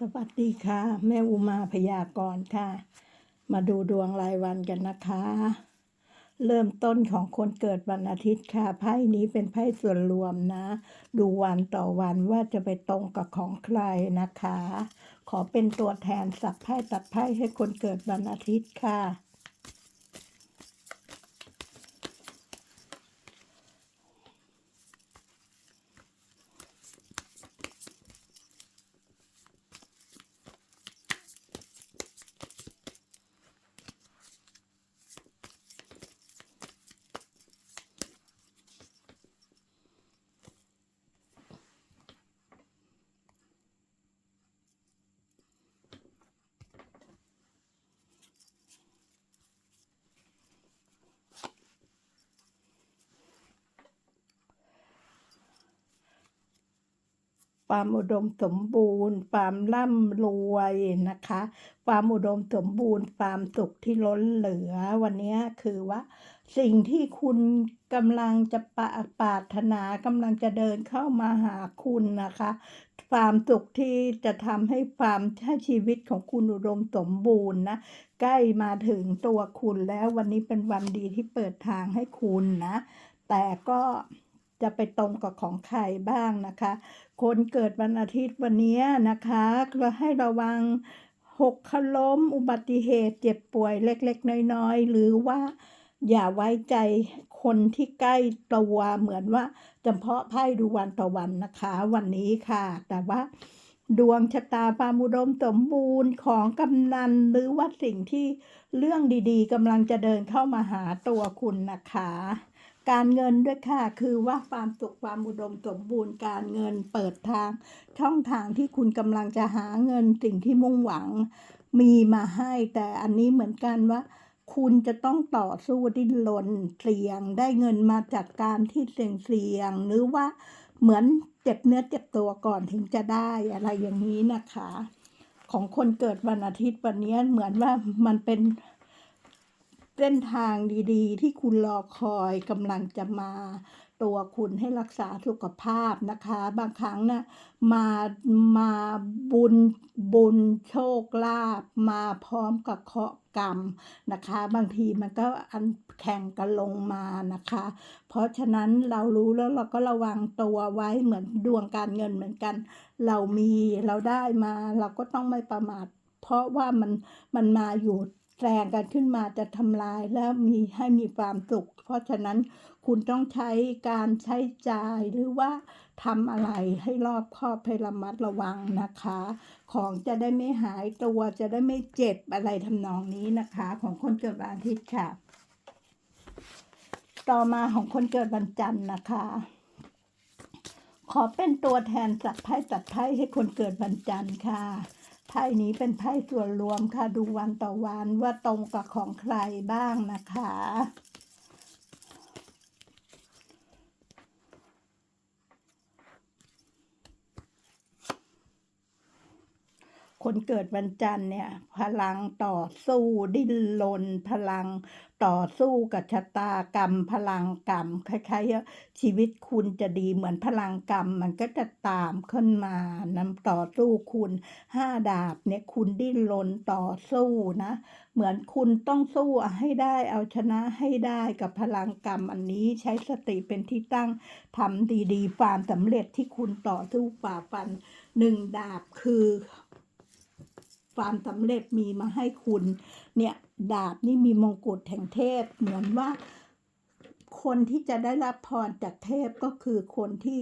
สวัสดีค่ะ แม่อุมาพยากรณ์ค่ะ มาดูดวงรายวันกันนะคะ เริ่มต้นของคนเกิดวันอาทิตย์ค่ะไพ่นี้เป็นไพ่ส่วนรวมนะ ดูวันต่อวันว่าจะไปตรงกับของใครนะคะ ขอเป็นตัวแทนสับไพ่ตัดไพ่ให้คนเกิดวันอาทิตย์ค่ะ ความอุดมสมบูรณ์ ความร่ำรวยนะคะ ความอุดมสมบูรณ์ ความสุขที่ล้นเหลือ วันนี้คือว่า สิ่งที่คุณกำลังจะปะปรารถนากำลังจะเดินเข้ามาหาคุณนะคะ ความสุขที่จะทำให้ความให้ชีวิตของคุณอุดมสมบูรณ์นะใกล้มาถึงตัวคุณแล้ววันนี้เป็นวันดีที่เปิดทางให้คุณนะ แต่ก็ จะไปตรงกับของใครบ้างนะคะ คนเกิดวันอาทิตย์วันนี้นะคะก็ให้ระวังหกขล้มอุบัติเหตุเจ็บป่วยเล็กๆ น้อยๆ หรือว่าอย่าไว้ใจคนที่ใกล้ตัวเหมือนว่าจำเพาะไพ่ดูวันต่อวันนะคะ วันนี้ค่ะ แต่ว่าดวงชะตาความอุดมสมบูรณ์ของกำนันหรือว่าสิ่งที่เรื่องดีๆกำลังจะเดินเข้ามาหาตัวคุณนะคะ การเงินด้วยค่ะ คือว่าความสุขความอุดมสมบูรณ์การเงินเปิดทาง ช่องทางที่คุณกำลังจะหาเงินสิ่งที่มุ่งหวังมีมาให้ แต่อันนี้เหมือนกันว่า คุณจะต้องต่อสู้ดิ้นรนเสี่ยงได้เงินมาจากการที่เสี่ยงเสี่ยง หรือว่าเหมือนเจ็บเนื้อเจ็บตัวก่อนถึงจะได้อะไรอย่างนี้นะคะ ของคนเกิดวันอาทิตย์วันนี้เหมือนว่ามันเป็น เส้นทางดีๆ ที่คุณรอคอยกำลังจะมา ตัวคุณให้รักษาสุขภาพนะคะ บางครั้งนะมามาบุญบุญโชคลาภมาพร้อมกับเคราะห์กรรมนะคะ บางทีมันก็อันแข่งกันลงมานะคะ เพราะฉะนั้นเรารู้แล้วเราก็ระวังตัวไว้เหมือนดวงการเงินเหมือนกัน เรามีเราได้มาเราก็ต้องไม่ประมาทเพราะว่ามันมันมาอยู่ แซงกันขึ้นมาจะทำลายแล้วมีให้มีความสุข เพราะฉะนั้นคุณต้องใช้การใช้จ่ายหรือว่าทำอะไรให้รอบคอบให้ระมัดระวังนะคะ ของจะได้ไม่หายตัวจะได้ไม่เจ็บอะไรทำนองนี้นะคะ ของคนเกิดวันอาทิตย์ค่ะ ต่อมาของคนเกิดวันจันทร์นะคะ ขอเป็นตัวแทนจัดไพ่จัดไพ่ให้คนเกิดวันจันทร์ค่ะ พ่นี้เป็นไพ่ส่วนรวมค่ะ ดูวันต่อวันว่าตรงกับของใครบ้างนะคะ คนเกิดวันจันทร์เนี่ย พลังต่อสู้ดิ้นรนพลังต่อสู้กับชะตากรรม พลังกรรมคล้ายๆชีวิตคุณจะดีเหมือนพลังกรรม มันก็จะตามขึ้นมานำต่อสู้คุณห้าดาบเนี่ยคุณดิ้นรนต่อสู้นะ เหมือนคุณต้องสู้ให้ได้เอาชนะให้ได้กับพลังกรรม อันนี้ใช้สติเป็นที่ตั้งทำดีๆความสำเร็จที่คุณต่อสู้ฝ่าฟันหนึ่งดาบคือ ความสำเร็จมีมาให้คุณ เนี่ยดาบนี่มีมงกุฎแห่งเทพ เหมือนว่า คนที่จะได้รับพรจากเทพก็คือคนที่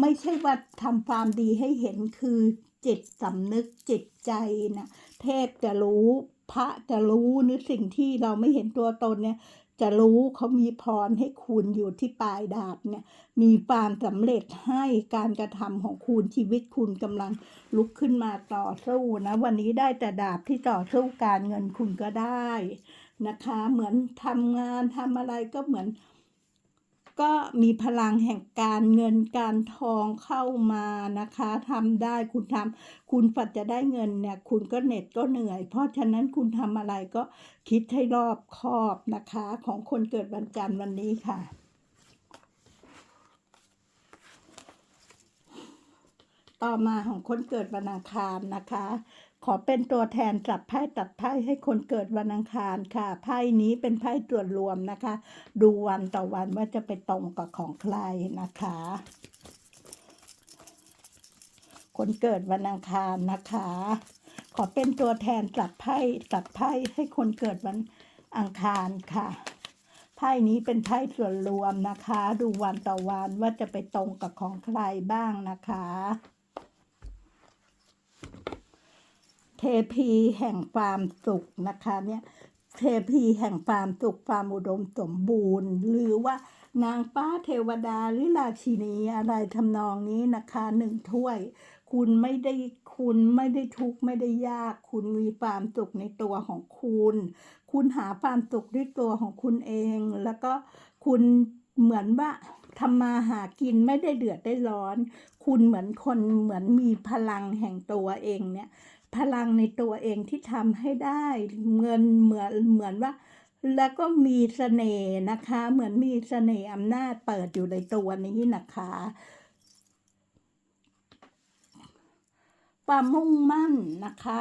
ไม่ใช่ว่าทำความดีให้เห็นคือจิตสำนึกจิตใจนะเทพจะรู้พระจะรู้หรือสิ่งที่เราไม่เห็นตัวตนเนี่ย จะรู้เขามีพรให้คุณอยู่ที่ปลายดาบเนี่ย มีความสำเร็จให้การกระทำของคุณชีวิตคุณกำลังลุกขึ้นมาต่อสู้นะ วันนี้ได้แต่ดาบที่ต่อสู้การเงินคุณก็ได้นะคะ เหมือนทำงานทำอะไรก็เหมือน ก็มีพลังแห่งการเงินการทองเข้ามานะคะทำได้คุณทำคุณฝัดจะได้เงินเนี่ยคุณก็เหน็ดก็เหนื่อย เพราะฉะนั้นคุณทำอะไรก็คิดให้รอบคอบนะคะ ของคนเกิดวันจันทร์วันนี้ค่ะต่อมาของคนเกิดวันอังคารนะคะ อเป็นตัวแทนจับไพ่ตัดไพ่ให้คนเกิดวันอังคารค่ะ ไพ่นี้เป็นไพ่ตรวจรวมนะคะ ดูวันต่อวันว่าจะไปตรงกับของใครนะคะ คนเกิดวันอังคารนะคะ ขอเป็นตัวแทนจับไพ่ตัดไพ่ให้คนเกิดวันอังคารค่ะ ไพ่นี้เป็นไพ่ส่วนรวมนะคะ ดูวันต่อวันว่าจะไปตรงกับของใครบ้างนะคะ เทพีแห่งความสุขนะคะเนี่ยเทพีแห่งความสุขความอุดมสมบูรณ์ หรือว่านางป้าเทวดาหรือราชินีอะไรทำนองนี้นะคะหนึ่งถ้วย คุณไม่ได้คุณไม่ได้ทุกข์ไม่ได้ยาก คุณมีความสุขในตัวของคุณ คุณหาความสุขด้วยตัวของคุณเอง แล้วก็คุณเหมือนว่าทำมาหากินไม่ได้เดือดได้ร้อน คุณเหมือนคนเหมือนมีพลังแห่งตัวเองเนี่ย พลังในตัวเองที่ทำให้ได้เงินเหมือนเหมือนว่า แล้วก็มีเสน่ห์นะคะ เหมือนมีเสน่ห์อำนาจเปิดอยู่ในตัวนี้นะคะ ความมุ่งมั่นนะคะ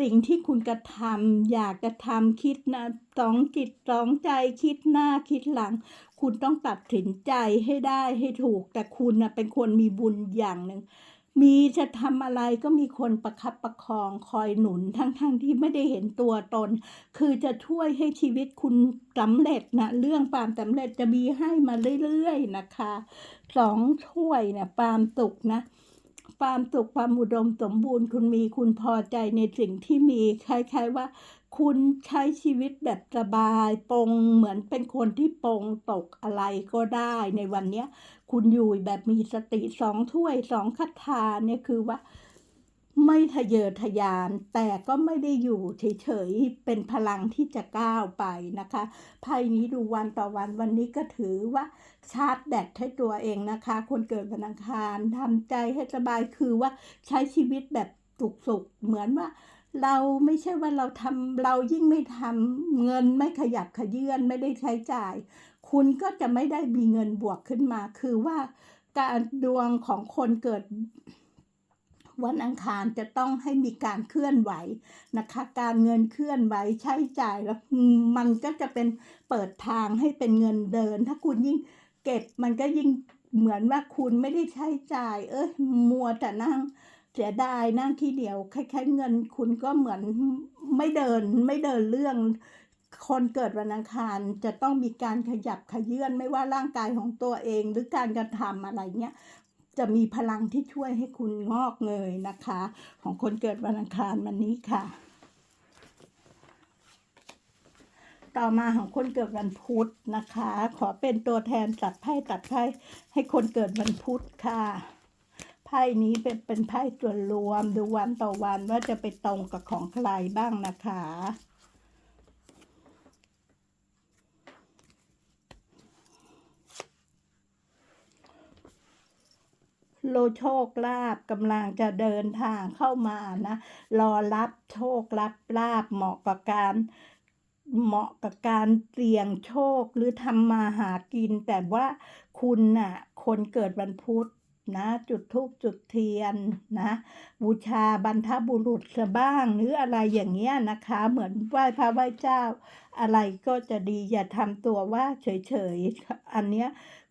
สิ่งที่คุณกระทำอยากจะทำคิดนะสองจิตสองใจคิดหน้าคิดหลัง คุณต้องตัดสินใจให้ได้ให้ถูก แต่คุณนะเป็นคนมีบุญอย่างหนึ่ง มีจะทำอะไรก็มีคนประคับประคองคอยหนุนทั้งๆทที่ไม่ได้เห็นตัวตน คือจะช่วยให้ชีวิตคุณสำเร็จนะเรื่องความสำเร็จจะมีให้มาเรื่อยๆนะคะสองถ้วยเนี่ยความสุขนะความสุขความอุดมสมบูรณ์คุณมีคุณพอใจในสิ่งที่มีคล้ายๆว่า คุณใช้ชีวิตแบบสบายปรงเหมือนเป็นคนที่ปรงตกอะไรก็ได้ในวันเนี้ย คุณอยู่แบบมีสติสองถ้วยสองคาถาเนี่ยคือว่า ไม่ทะเยอทะยาน แต่ก็ไม่ได้อยู่เฉยๆ เป็นพลังที่จะก้าวไปนะคะไพ่นี้ดูวันต่อวันวันนี้ก็ถือว่าชาร์จแบตให้ตัวเองนะคะ คนเกิดวันอังคารทำใจให้สบายคือว่าใช้ชีวิตแบบสุขๆเหมือนว่า เราไม่ใช่ว่าเราทำเรายิ่งไม่ทำเงินไม่ขยับขยื่นไม่ได้ใช้จ่าย คุณก็จะไม่ได้มีเงินบวกขึ้นมา คือว่าการดวงของคนเกิดวันอังคารจะต้องให้มีการเคลื่อนไหวนะคะ การเงินเคลื่อนไหวใช้จ่ายแล้วมันก็จะเป็นเปิดทางให้เป็นเงินเดิน ถ้าคุณยิ่งเก็บมันก็ยิ่งเหมือนว่าคุณไม่ได้ใช้จ่าย เอ้ยมัวแต่นั่ง เสียดายนั่งที่เดียวคล้ายๆเงินคุณก็เหมือนไม่เดินไม่เดินเรื่อง คนเกิดวันอังคารจะต้องมีการขยับขยื่นไม่ว่าร่างกายของตัวเองหรือการกระทำอะไรเงี้ยจะมีพลังที่ช่วยให้คุณงอกเงยนะคะ ของคนเกิดวันอังคารวันนี้ค่ะ ต่อมาของคนเกิดวันพุธนะคะ ขอเป็นตัวแทนตัดไพ่ตัดไพ่ให้คนเกิดวันพุธค่ะ ไพ่นี้เป็นเป็นไพ่ส่วนรวมดูวันต่อวันว่าจะไปตรงกับของใครบ้างนะคะ โลโชคลาภกำลังจะเดินทางเข้ามานะ รอรับโชครับลาบเหมาะกับการเหมาะกับการเสี่ยงโชคหรือทำมาหากิน แต่ว่าคุณน่ะคนเกิดวันพุธ นะจุดธูปจุดเทียนนะ บูชาบรรทบุรุษซะบ้างหรืออะไรอย่างเงี้ยนะคะ เหมือนไหว้พระไหว้เจ้า อะไรก็จะดีอย่าทำตัวว่าเฉยๆ อันเนี้ย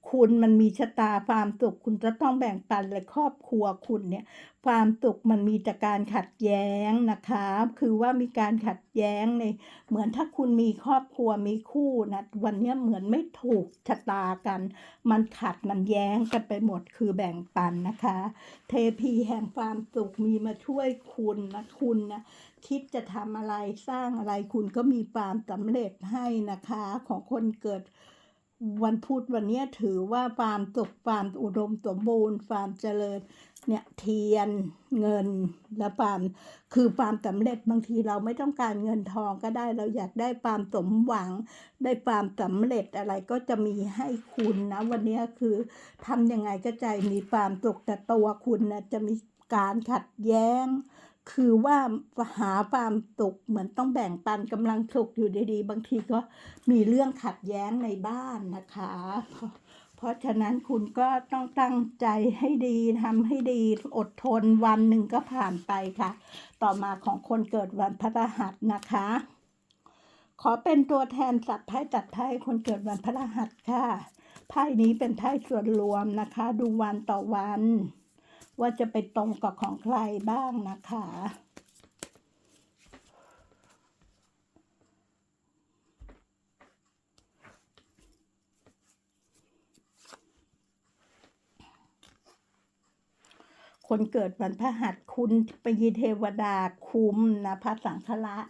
คุณมันมีชะตาความสุขคุณจะต้องแบ่งปันเลยครอบครัวคุณเนี่ย ความสุขมันมีแต่การขัดแย้งนะคะ คือว่ามีการขัดแย้งในเหมือนถ้าคุณมีครอบครัวมีคู่นะวันนี้เหมือนไม่ถูกชะตากัน มันขัดมันแย้งกันไปหมดคือแบ่งปันนะคะ เทพีแห่งความสุขมีมาช่วยคุณนะคุณนะคิดจะทำอะไรสร้างอะไรคุณก็มีความสำเร็จให้นะคะของคนเกิด วันพุธวันนี้ถือว่าความสุขความอุดมสมบูรณ์ความเจริญเนี่ยเทียนเงินและความคือความสำเร็จบางทีเราไม่ต้องการเงินทองก็ได้เราอยากได้ความสมหวัง ได้ความสำเร็จอะไรก็จะมีให้คุณนะ วันนี้คือทำยังไงก็ใจมีความสุขแต่ตัวคุณนะจะมีการขัดแย้ง คือว่าหาความสุขเหมือนต้องแบ่งปันกำลังสุขอยู่ดีๆ บางทีก็มีเรื่องขัดแย้งในบ้านนะคะ เพราะฉะนั้นคุณก็ต้องตั้งใจให้ดีทำให้ดีอดทนวันหนึ่งก็ผ่านไปค่ะ ต่อมาของคนเกิดวันพฤหัสนะคะ ขอเป็นตัวแทนจัดไพ่จัดไพ่คนเกิดวันพฤหัสค่ะไพ่นี้เป็นไพ่ส่วนรวมนะคะ ดูวันต่อวัน ว่าจะไปตรงกับของใครบ้างนะคะ คนเกิดวันพฤหัสคุณไปยีเทวดาคุ้มนะพระสังฆราช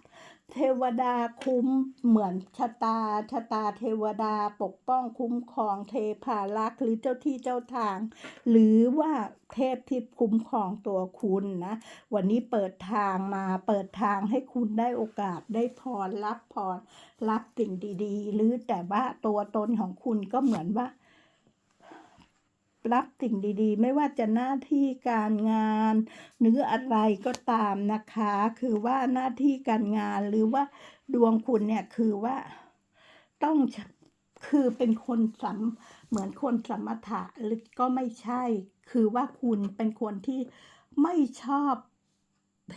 เทวดาคุ้มเหมือนชะตาชะตาเทวดาปกป้องคุ้มครองเทพารักษ์หรือเจ้าที่เจ้าทาง หรือว่าเทพที่คุ้มครองตัวคุณนะ วันนี้เปิดทางมาเปิดทางให้คุณได้โอกาสได้พรรับพรรับสิ่งดี ๆ หรือแต่ว่าตัวตนของคุณก็เหมือนว่า รับสิ่งดีๆ ไม่ว่าจะหน้าที่การงานหรืออะไรก็ตามนะคะ คือว่าหน้าที่การงานหรือว่าดวงคุณเนี่ยคือว่าต้องคือเป็นคนสัมเหมือนคนสมถะหรือก็ไม่ใช่ คือว่าคุณเป็นคนที่ไม่ชอบ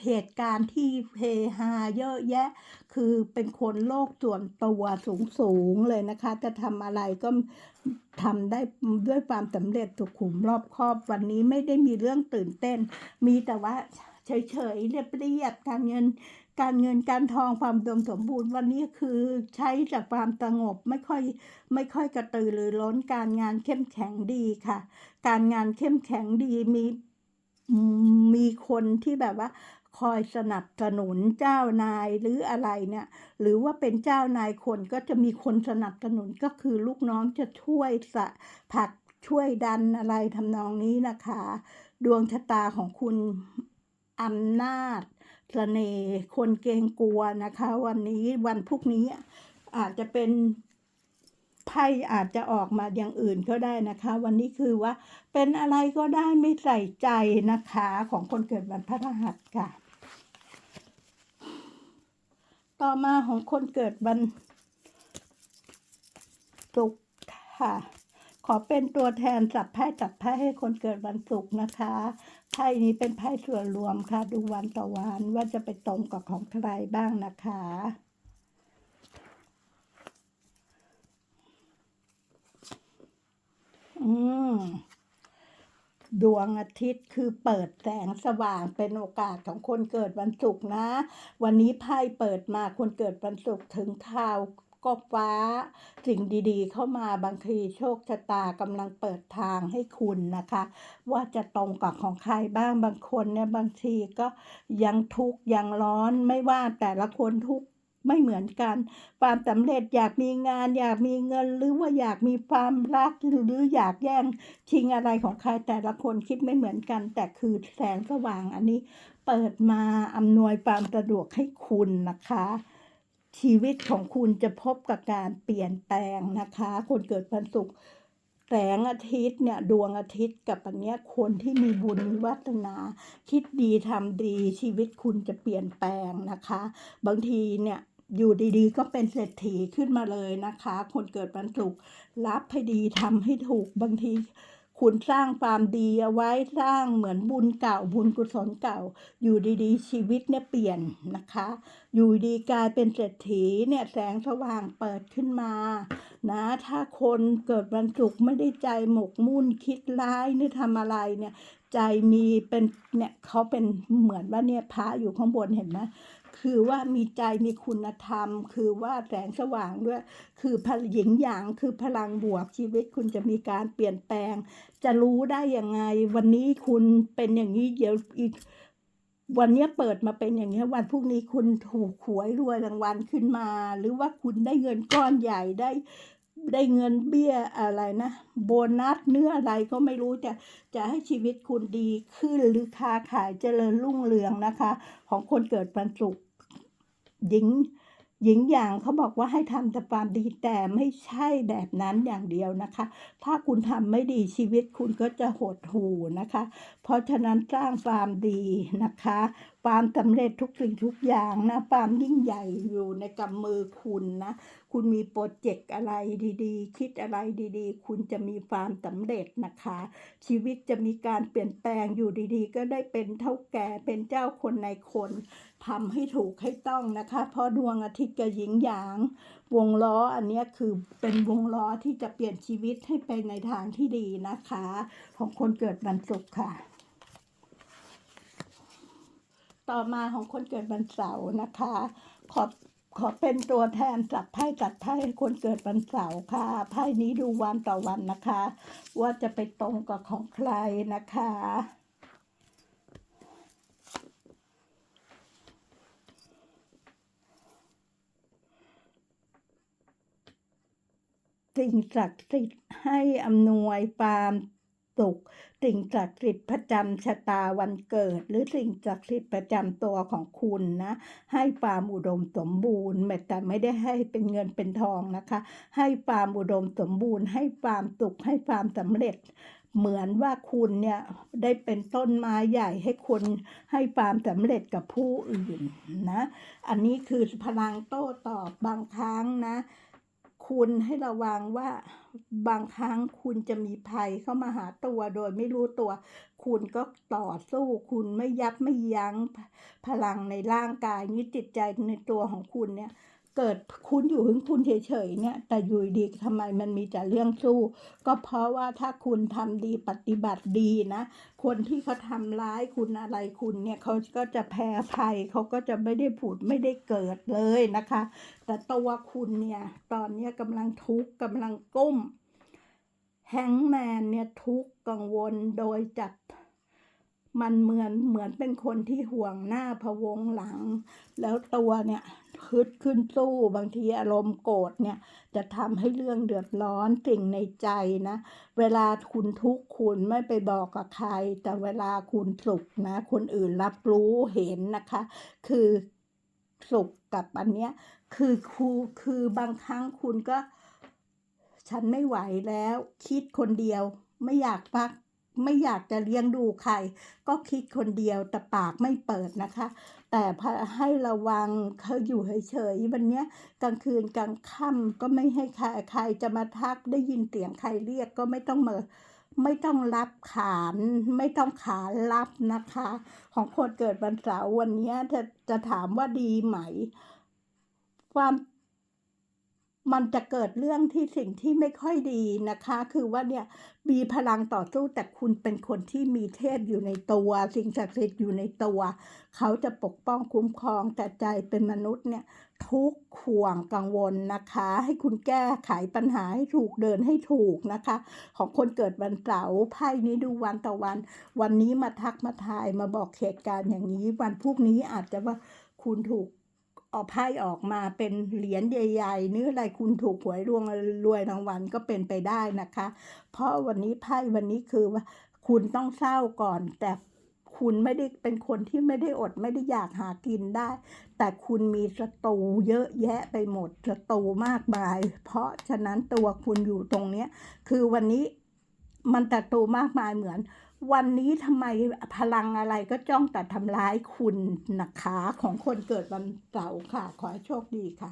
เหตุการณ์ที่เฮฮาเยอะแยะ คือเป็นคนโลกส่วนตัวสูงสูงๆเลยนะคะ จะทำอะไรก็ทำได้ด้วยความสำเร็จสุขุมรอบครอบวันนี้ไม่ได้มีเรื่องตื่นเต้น มีแต่ว่าเฉยๆเรียบๆการเงิน การเงินการทองความดมสมบูรณ์วันนี้คือใช้จากความสงบไม่ค่อยไม่ค่อยกระตือรือร้นการงานเข้มแข็งดีค่ะ การงานเข้มแข็งดีมี มีคนที่แบบว่า คอยสนับสนุนเจ้านายหรืออะไรเนี่ย หรือว่าเป็นเจ้านายคนก็จะมีคนสนับสนุนก็คือลูกน้องจะช่วยสะผักช่วยดันอะไรทำนองนี้นะคะ ดวงชะตาของคุณอำนาจเสน่ห์คนเกรงกลัวนะคะ วันนี้วันพรุ่งนี้อาจจะเป็น ไพ่อาจจะออกมาอย่างอื่นก็ได้นะคะ วันนี้คือว่าเป็นอะไรก็ได้ไม่ใส่ใจนะคะของคนเกิดวันพฤหัสค่ะ ต่อมาของคนเกิดวันศุกร์ค่ะ ขอเป็นตัวแทนจับไพ่จับไพ่ให้คนเกิดวันศุกร์นะคะไพ่นี้เป็นไพ่ส่วนรวมค่ะ ดูวันต่อวันว่าจะไปตรงกับของใครบ้างนะคะ อืม ดวงอาทิตย์คือเปิดแสงสว่างเป็นโอกาสของคนเกิดวันศุกร์นะ วันนี้ไพ่เปิดมาคนเกิดวันศุกร์ถึงข่าวก็ฟ้า สิ่งดีๆ เข้ามาบางทีโชคชะตากำลังเปิดทางให้คุณนะคะ ว่าจะตรงกับของใครบ้างบางคนเนี่ยบางทีก็ยังทุกข์ยังร้อนไม่ว่าแต่ละคนทุกข์ ไม่เหมือนกัน ความสำเร็จอยากมีงาน อยากมีเงินหรือว่าอยากมีความรักหรืออยากแย่งชิงอะไรของใครแต่ละคนคิดไม่เหมือนกัน แต่คือแสงสว่างอันนี้ เปิดมาอำนวยความสะดวกให้คุณนะคะชีวิตของคุณจะพบกับการเปลี่ยนแปลงนะคะ คนเกิดวันศุกร์แสงอาทิตย์เนี่ยดวงอาทิตย์กับอันเนี้ยคนที่มีบุญมีวาสนา คิดดีทำดีชีวิตคุณจะเปลี่ยนแปลงนะคะ บางทีเนี่ย อยู่ดีๆ ก็เป็นเศรษฐีขึ้นมาเลยนะคะ คนเกิดวันศุกร์รับให้ดีทำให้ถูกบางทีคุณสร้างความดีเอาไว้สร้างเหมือนบุญเก่าบุญกุศลเก่า อยู่ดีๆ ชีวิตเนี่ยเปลี่ยนนะคะ อยู่ดีกลายเป็นเศรษฐีเนี่ยแสงสว่างเปิดขึ้นมานะถ้าคนเกิดวันศุกร์ไม่ได้ใจหมกมุ่นคิดร้ายหรือทำอะไรเนี่ยใจมีเป็นเนี่ยเขาเป็นเหมือนว่าเนี่ยพระอยู่ข้างบนเห็นไหม คือว่ามีใจมีคุณธรรม คือว่าแสงสว่างด้วย คือพลังหญิงหยางคือพลังบวกชีวิตคุณจะมีการเปลี่ยนแปลง จะรู้ได้ยังไง วันนี้คุณเป็นอย่างนี้เดี๋ยวอีกวันนี้เปิดมาเป็นอย่างนี้วันพรุ่งนี้คุณถูกหวยรวยรางวัลขึ้นมา หรือว่าคุณได้เงินก้อนใหญ่ได้ ได้เงินเบี้ยอะไรนะ โบนัสเนื้ออะไรก็ไม่รู้จะจะให้ชีวิตคุณดีขึ้นหรือค้าขายเจริญรุ่งเรืองนะคะ ของคนเกิดวันศุกร์หญิงหญิงอย่างเขาบอกว่าให้ทำแต่ความดีแต่ไม่ใช่แบบนั้นอย่างเดียวนะคะ ถ้าคุณทำไม่ดีชีวิตคุณก็จะหดหู่นะคะ เพราะฉะนั้นสร้างความดีนะคะ ความสำเร็จทุกสิ่งทุกอย่างนะความยิ่งใหญ่อยู่ในกำมือคุณนะ คุณมีโปรเจกต์อะไรดีๆ คิดอะไรดีๆ คุณจะมีความสำเร็จนะคะ ชีวิตจะมีการเปลี่ยนแปลงอยู่ดีๆ ก็ได้เป็นเท่าแก่เป็นเจ้าคนในคนทำให้ถูกให้ต้องนะคะ เพราะดวงอาทิตย์กับหญิงหยาง วงล้ออันนี้คือเป็นวงล้อที่จะเปลี่ยนชีวิตให้ไปในทางที่ดีนะคะ ของคนเกิดวันศุกร์ค่ะ ต่อมาของคนเกิดวันเสาร์นะคะ ขอขอเป็นตัวแทนจับไพ่จัดไพ่คนเกิดวันเสาร์ค่ะไพ่นี้ดูวันต่อวันนะคะ ว่าจะไปตรงกับของใครนะคะ สิ่งศักดิ์สิทธิ์ให้อำนวยความ สุข สิ่งศักดิ์สิทธิ์ประจำชะตาวันเกิด หรือสิ่งศักดิ์สิทธิ์ประจำตัวของคุณนะ ให้ความอุดมสมบูรณ์แต่ไม่ได้ให้เป็นเงินเป็นทองนะคะ ให้ความอุดมสมบูรณ์ ให้ความสุขให้ความสำเร็จเหมือนว่าคุณเนี่ยได้เป็นต้นไม้ใหญ่ให้คนให้ความสำเร็จกับผู้อื่นนะ อันนี้คือพลังโต้ตอบบางครั้งนะ คุณให้ระวังว่าบางครั้งคุณจะมีภัยเข้ามาหาตัวโดยไม่รู้ตัว คุณก็ต่อสู้คุณไม่ยับไม่ยั้งพพลังในร่างกายนี้จิตใจในตัวของคุณเนี่ย เกิดคุณอยู่ของคุณเฉยๆเนี่ย แต่อยู่ดีทำไมมันมีแต่เรื่องสู้ ก็เพราะว่าถ้าคุณทำดีปฏิบัติดีนะ คนที่เขาทำร้ายคุณอะไรคุณเนี่ยเขาก็จะแพ้ภัยเขาก็จะไม่ได้ผุดไม่ได้เกิดเลยนะคะ แต่ตัวคุณเนี่ย ตอนเนี้กำลังทุกข์กำลังก้มแฮงแมนเนี่ยทุกข์กังวลโดยจัด มันเหมือนเหมือนเป็นคนที่ห่วงหน้าพะวงหลัง แล้วตัวเนี่ยฮึดขึ้นสู้บางทีอารมณ์โกรธเนี่ย จะทำให้เรื่องเดือดร้อนสิ่งในใจนะ เวลาคุณทุกข์คุณไม่ไปบอกกับใคร แต่เวลาคุณสุขนะ คนอื่นรับรู้เห็นนะคะ คือสุขกับอันเนี้ยคือครูคือบางครั้งคุณก็ ฉันไม่ไหวแล้ว คิดคนเดียวไม่อยากพัก ไม่อยากจะเลี้ยงดูใคร ก็คิดคนเดียวแต่ปากไม่เปิดนะคะ แต่พอให้ระวังเขาอยู่เฉยๆวันเนี้ยกลางคืนกลางค่ำก็ไม่ให้ใครใครจะมาทักได้ยินเสียงใครเรียกก็ไม่ต้องมาไม่ต้องรับขานไม่ต้องขานรับนะคะ ของคนเกิดวันเสาร์วันนี้จะจะถามว่าดีไหม ความ มันจะเกิดเรื่องที่สิ่งที่ไม่ค่อยดีนะคะ คือว่าเนี่ยมีพลังต่อสู้แต่คุณเป็นคนที่มีเทพอยู่ในตัว สิ่งศักดิ์สิทธิ์อยู่ในตัว เขาจะปกป้องคุ้มครองแต่ใจเป็นมนุษย์เนี่ยทุกข์ห่วงกังวลนะคะ ให้คุณแก้ไขปัญหาให้ถูกเดินให้ถูกนะคะ ของคนเกิดวันเสาร์ไพ่นี้ดูวันต่อวัน วันนี้มาทักมาทายมาบอกเหตุการณ์อย่างนี้ วันพรุ่งนี้อาจจะว่าคุณถูก เอาไพ่ออกมาเป็นเหรียญใหญ่ๆเนื้ออะไรคุณถูกหวยรวงรวยรางวัลก็เป็นไปได้นะคะ เพราะวันนี้ไพ่วันนี้คือว่าคุณต้องเศร้าก่อน แต่คุณไม่ได้เป็นคนที่ไม่ได้อดไม่ได้อยากหากินได้ แต่คุณมีศัตรูเยอะแยะไปหมดศัตรูมากมาย เพราะฉะนั้นตัวคุณอยู่ตรงเนี้ยคือวันนี้มันศัตรูมากมายเหมือน วันนี้ทำไมพลังอะไรก็จ้องแต่ทำร้ายคุณนะคะ ของคนเกิดวันเสาร์ค่ะ ขอให้โชคดีค่ะ